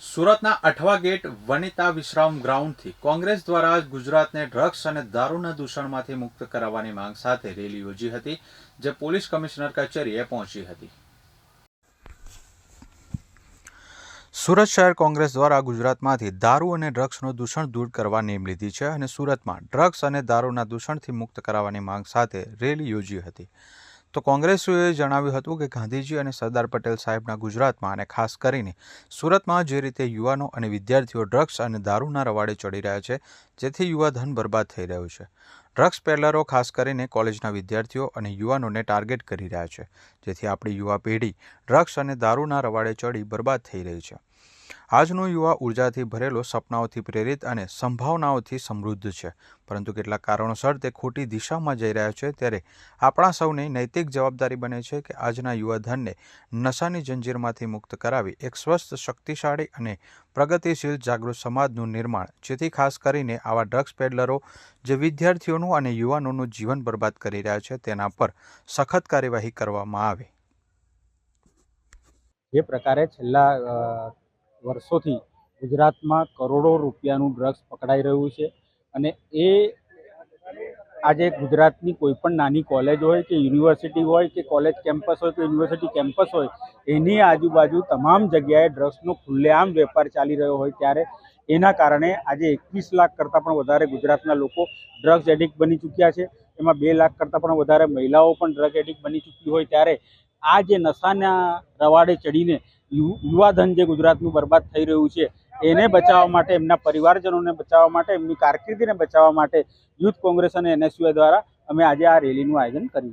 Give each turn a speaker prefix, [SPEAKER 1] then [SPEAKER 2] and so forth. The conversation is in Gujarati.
[SPEAKER 1] સુરતના અઠવા ગેટ વનિતા વિશ્રામ ગ્રાઉન્ડથી કોંગ્રેસ દ્વારા ગુજરાતને ડ્રગ્સ અને દારૂના દૂષણમાંથી મુક્ત કરાવવાની માંગ સાથે રેલી યોજી હતી, જે પોલીસ કમિશનર કચેરીએ પહોંચી હતી. સુરત શહેર કોંગ્રેસ દ્વારા ગુજરાતમાંથી દારૂ અને ડ્રગ્સનું દૂષણ દૂર કરવા નેમ લીધી છે અને સુરતમાં ડ્રગ્સ અને દારૂના દૂષણથી મુક્ત કરાવવાની માંગ સાથે રેલી યોજી હતી. તો કોંગ્રેસીઓએ જણાવ્યું હતું કે ગાંધીજી અને સરદાર પટેલ સાહેબના ગુજરાતમાં અને ખાસ કરીને સુરતમાં જે રીતે યુવાનો અને વિદ્યાર્થીઓ ડ્રગ્સ અને દારૂના રવાડે ચડી રહ્યા છે, જેથી યુવાધન બરબાદ થઈ રહ્યું છે. ડ્રગ્સ પેડલરો ખાસ કરીને કોલેજના વિદ્યાર્થીઓ અને યુવાનોને ટાર્ગેટ કરી રહ્યા છે, જેથી આપણી યુવા પેઢી ડ્રગ્સ અને દારૂના રવાડે ચડી બરબાદ થઈ રહી છે. આજનો યુવા ઉર્જાથી ભરેલો સપનાઓથી પ્રેરિત અને સંભાવનાઓથી સમૃદ્ધ છે. પરંતુ કેટલાક કારણોસર તે ખોટી દિશામાં જઈ રહ્યા છે ત્યારે આપણા સૌની નૈતિક જવાબદારી બને છે કે આજના યુવાધનને નશાની જંજીરમાંથી મુક્ત કરાવી એક સ્વસ્થ, શક્તિશાળી અને પ્રગતિશીલ જાગૃત સમાજનું નિર્માણ, જેથી ખાસ કરીને આવા ડ્રગ્સ પેડલરો જે વિદ્યાર્થીઓનું અને યુવાનોનું જીવન બરબાદ કરી રહ્યા છે તેના પર સખત કાર્યવાહી કરવામાં આવે.
[SPEAKER 2] જે પ્રકારે છેલ્લા વર્ષોથી ગુજરાતમાં કરોડો રૂપિયાનું ડ્રગ્સ પકડાઈ રહ્યું છે અને એ આજે ગુજરાતની કોઈ પણ નાની કોલેજ હોય કે યુનિવર્સિટી હોય કે કોલેજ કેમ્પસ હોય કે યુનિવર્સિટી કેમ્પસ હોય, એની આજુબાજુ તમામ જગ્યાએ ડ્રગ્સનો ખુલ્લેઆમ વેપાર ચાલી રહ્યો હોય ત્યારે એના કારણે આજે એકવીસ લાખ કરતાં પણ વધારે ગુજરાતના લોકો ડ્રગ્સ એડિક્ટ બની ચૂક્યા છે. એમાં બે લાખ કરતાં પણ વધારે મહિલાઓ પણ ડ્રગ એડિક્ટ બની ચૂકી હોય ત્યારે આ જે નશાના રવાડે ચડીને યુવાધન જે ગુજરાતનું બરબાદ થઈ રહ્યું છે, એને બચાવવા માટે, એમના પરિવારજનોને બચાવવા માટે, એમની કારકિર્દીને બચાવવા માટે યુથ કોંગ્રેસ અને એનએસયુઆઈ દ્વારા અમે આજે આ રેલીનું આયોજન કર્યું